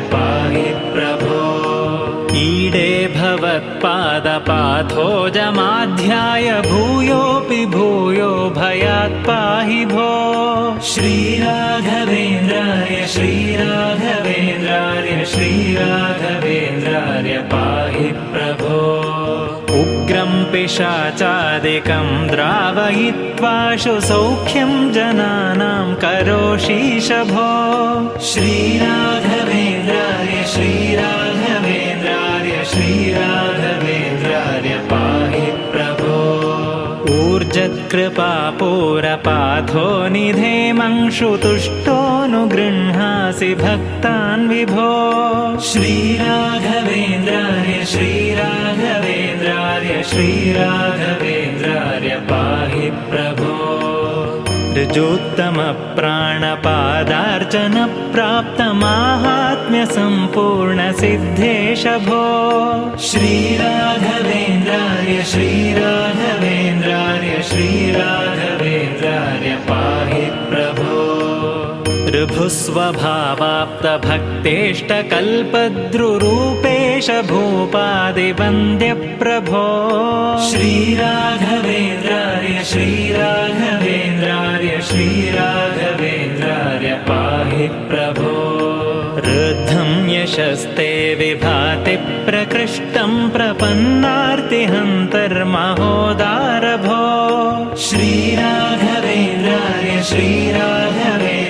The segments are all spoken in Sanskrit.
पाहि प्रभो। ईडे भवत्पादपाथोजमाध्याय भूयोऽपि भूयो भयात् पाहि भो। श्रीराघवेन्द्राय श्रीराघवेन्द्राय श्रीराघवेन्द्राय पिशाचादिकं द्रावयित्वाशु सौख्यं जनानां करोषीश भो श्रीराघवेन्द्राय श्रीराघवेन्द्राय श्रीराघवेन्द्राय पाहि प्रभो। ऊर्जत्कृपापूरपाथो निधेमंशुतुष्टोऽनुगृह्णासि भक्तान् विभो। श्रीराघवेन्द्राय श्रीराघवेन्द्राय श्रीराघवेन्द्राय पाहि प्रभो। ऋजोत्तमप्राणपादार्चनप्राप्तमाहात्म्यसम्पूर्णसिद्धेश भो। श्रीराघवेन्द्राय श्रीराघवेन्द्राय श्रीराघवेन्द्राय ऋभुस्वभावाप्तभक्तेष्टकल्पद्रुरूपेश भूपादिवन्द्यप्रभो। श्रीराघवेन्द्राय श्रीराघवेन्द्राय श्रीराघवेन्द्राय पाहि प्रभो। रुद्धं यशस्ते विभाति प्रकृष्टं प्रपन्नार्तिहन्तर्महोदारभो। श्रीराघवेन्द्राय श्रीराघवेन्द्राय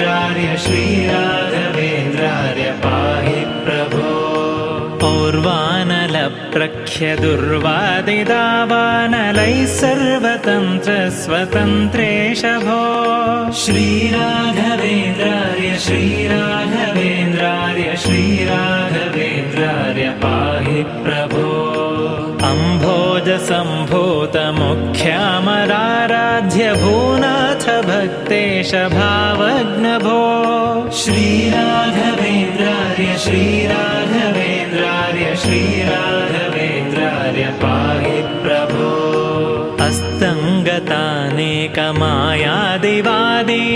श्रीराघवेन्द्राय श्रीराघवेन्द्राय पाहि प्रभो पौर्वानलप्रख्यदुर्वादिदावानलैः सर्वतन्त्रस्वतन्त्रेश भो श्रीराघवेन्द्राय श्रीराघवेन्द्राय श्रीराघवेन्द्राय पाहि प्रभो अम्भोजसम्भूतमुख्यामराराध्य भूनाथ भक्तेश भावग्नभो श्रीराघवेन्द्राय श्रीराघवेन्द्राय श्रीराघवेन्द्राय पाहि प्रभो। अस्तङ्गतानेकमायादिवादीश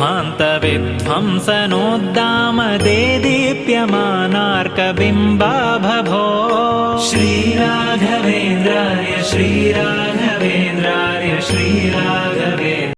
घोरामयध्वान्तविध्वंसनोद्दामदे श्रीराघवेन्द्रार्य श्रीराघवेन्द्रार्य श्रीराघवेन्द्र